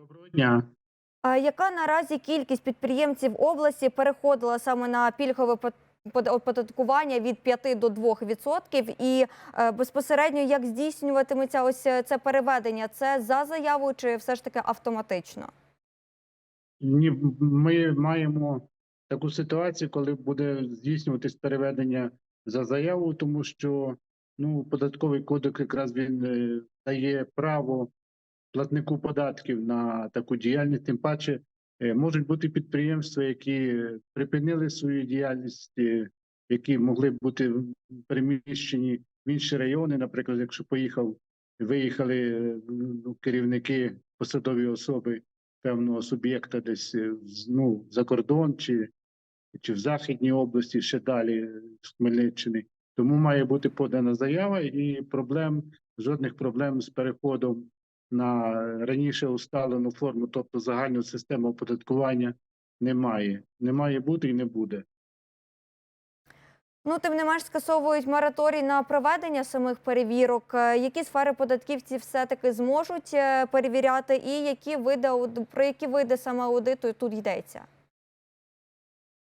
Доброго дня. А яка наразі кількість підприємців області переходила саме на пільгове оподаткування від 5 до 2 відсотків? І е, безпосередньо як здійснюватиметься ось е, це переведення? Це за заявою чи все ж таки автоматично? Ні, ми маємо таку ситуацію, коли буде здійснюватись переведення за заяву, тому що ну, податковий кодекс якраз він е, дає право платнику податків на таку діяльність. Тим паче е, можуть бути підприємства, які припинили свою діяльність, е, які могли б бути переміщені в інші райони. Наприклад, якщо поїхав, виїхали е, ну, керівники посадові особи певного суб'єкта десь ну, за кордон чи, чи в Західній області, ще далі з Хмельниччини. Тому має бути подана заява, і проблем жодних проблем з переходом на раніше усталену форму, тобто загальну систему оподаткування, немає. Не має бути і не буде. Ну, тим не менш скасовують мораторій на проведення самих перевірок. Е, Які сфери податківці все-таки зможуть е, перевіряти, і які види про які види саме аудиту тут йдеться?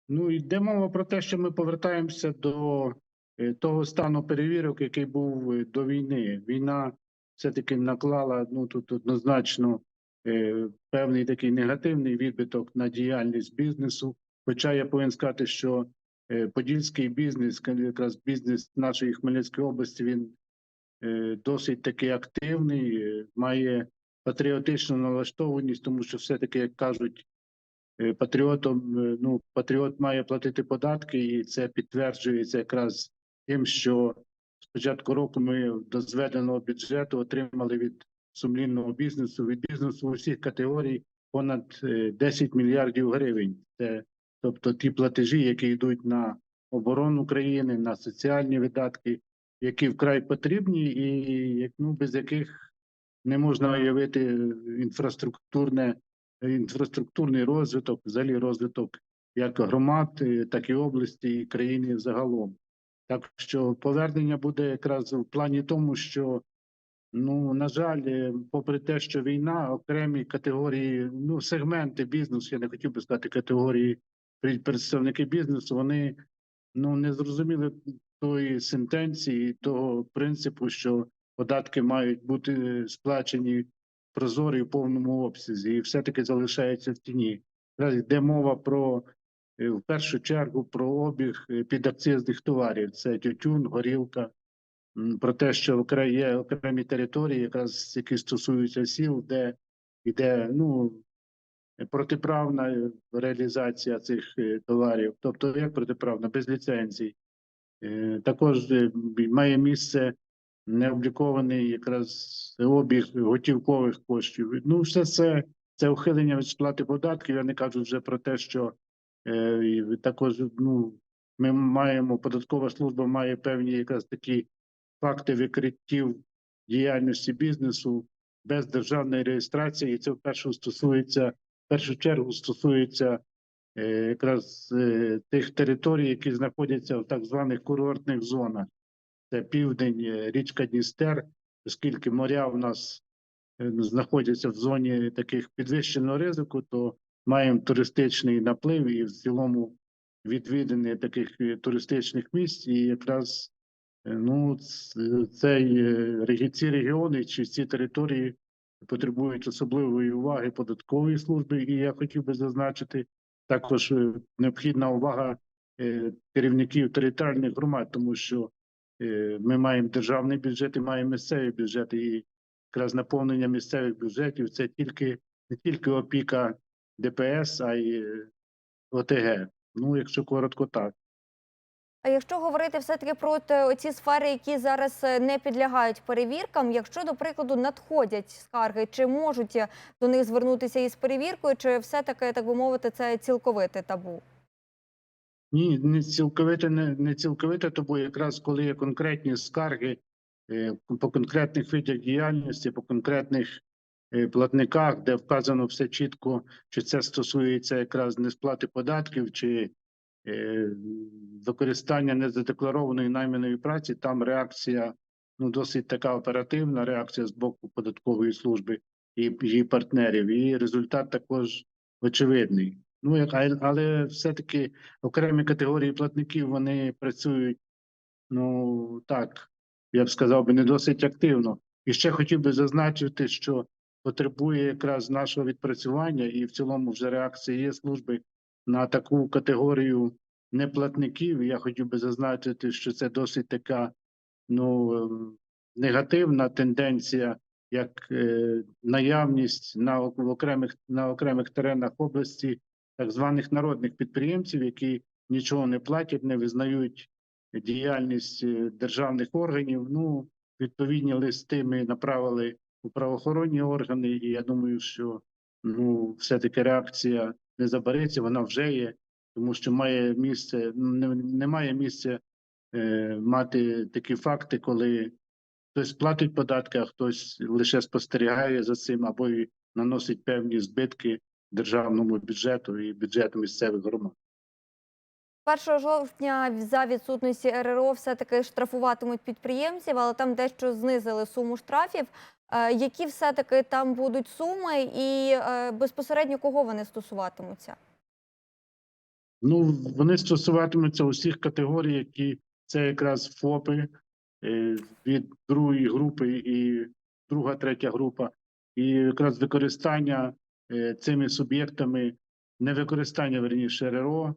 Ну йде мова про те, що ми повертаємося до е, того стану перевірок, який був до війни. Війна все-таки наклала ну тут однозначно е, певний такий негативний відбиток на діяльність бізнесу. Хоча я повинен сказати, що е, подільський бізнес, якраз бізнес нашої Хмельницької області, він е, досить таки активний, е, має патріотичну налаштованість, тому що все-таки, як кажуть, е, патріотом, е, ну, патріот має платити податки, і це підтверджується якраз тим, що з початку року ми до зведеного бюджету отримали від сумлінного бізнесу, від бізнесу усіх категорій понад е, 10 мільярдів гривень. Це тобто ті платежі, які йдуть на оборону країни, на соціальні видатки, які вкрай потрібні, і ну без яких не можна уявити інфраструктурне інфраструктурний розвиток, взагалі розвиток як громад, е, так і області, і країни загалом. Так що повернення буде якраз в плані тому, що ну на жаль, е, попри те, що війна, окремі категорії, ну сегменти бізнесу, я не хотів би сказати категорії представники бізнесу, вони ну не зрозуміли тої сентенції, того принципу, що податки мають бути сплачені прозорі в повному обсязі, і все-таки залишається в тіні. Йде мова про в першу чергу про обіг е, підакцизних товарів: це тютюн, горілка. Про те, що є окремі території, якраз які стосуються сіл, де йде ну протиправна е, реалізація цих е, товарів, тобто як протиправна, без ліцензій. Е, Також е, має місце необлікований якраз обіг готівкових коштів. Ну, все це це ухилення від сплати податків. Я не кажу вже про те, що е, також ну, ми маємо, податкова служба має певні якраз такі факти викриттів діяльності бізнесу без державної реєстрації. І це в першу стосується, в першу чергу стосується е, якраз е, тих територій, які знаходяться в так званих курортних зонах. Це південь, е, річка Дністер, оскільки моря в нас е, знаходяться в зоні таких підвищеного ризику, то маємо туристичний наплив і в цілому відвідини таких е, туристичних місць. І якраз е, ну, цей е, ці регіони чи ці території потребують особливої уваги податкової служби. І я хотів би зазначити також необхідна увага керівників територіальних громад, тому що Ми маємо державний бюджет і маємо місцеві бюджети. І якраз наповнення місцевих бюджетів це тільки не тільки опіка ДПС, а й е, ОТГ. Ну, якщо коротко, так. А якщо говорити все-таки про ці сфери, які зараз е, не підлягають перевіркам, якщо, до прикладу, надходять скарги, чи можуть е, до них звернутися із перевіркою, чи все-таки, так би мовити, це цілковите табу? Ні, не цілковито, не, не цілковито, тому якраз коли є конкретні скарги е, по конкретних видах діяльності, по конкретних е, платниках, де вказано все чітко, чи це стосується якраз несплати податків, чи е, використання незадекларованої найманої праці, там реакція ну, досить така оперативна реакція з боку податкової служби. і її партнерів, і результат також очевидний. Ну, як, але все-таки окремі категорії платників вони працюють, ну так, я б сказав би, не досить активно. І ще хотів би зазначити, що потребує якраз нашого відпрацювання, і в цілому вже реакція є служби на таку категорію неплатників. Я хотів би зазначити, що це досить така ну, е, негативна тенденція, як е, наявність на в окремих на окремих теренах області так званих народних підприємців, які нічого не платять, не визнають діяльність е, державних органів. Ну, відповідні листи ми направили правоохоронні органи, і я думаю, що ну, все-таки реакція не забереться, вона вже є, тому що має місце, ну, не, немає місця е, мати такі факти, коли хтось платить податки, а хтось лише спостерігає за цим або й наносить певні збитки державному бюджету і бюджету місцевих громад. 1 жовтня за відсутності РРО все-таки штрафуватимуть підприємців, але там дещо знизили суму штрафів. Е, Які все-таки там будуть суми і е, безпосередньо кого вони стосуватимуться? Ну, вони стосуватимуться усіх категорій, які це якраз ФОПи е, від другої групи і друга, третя група, і якраз використання цими суб'єктами, не використання верніше РРО.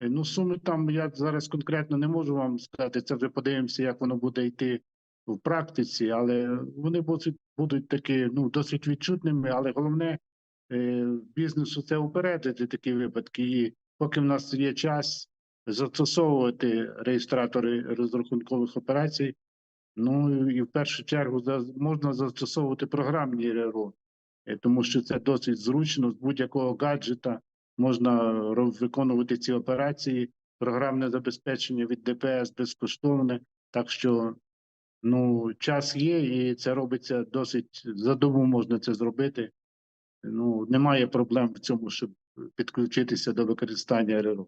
Е, Ну, суми там я зараз конкретно не можу вам сказати. Це вже подивимося, як воно буде йти в практиці, але вони будуть, будуть такі ну, досить відчутними. Але головне е, бізнесу це упередити такі випадки. І поки в нас є час застосовувати реєстратори розрахункових операцій, ну і в першу чергу за- можна застосовувати програмні РРО, е, тому що це досить зручно з будь-якого гаджета можна виконувати ці операції. Програмне забезпечення від ДПС безкоштовне, так що ну час є, і це робиться досить за добу можна це зробити. Ну немає проблем в цьому, щоб підключитися до використання РРО.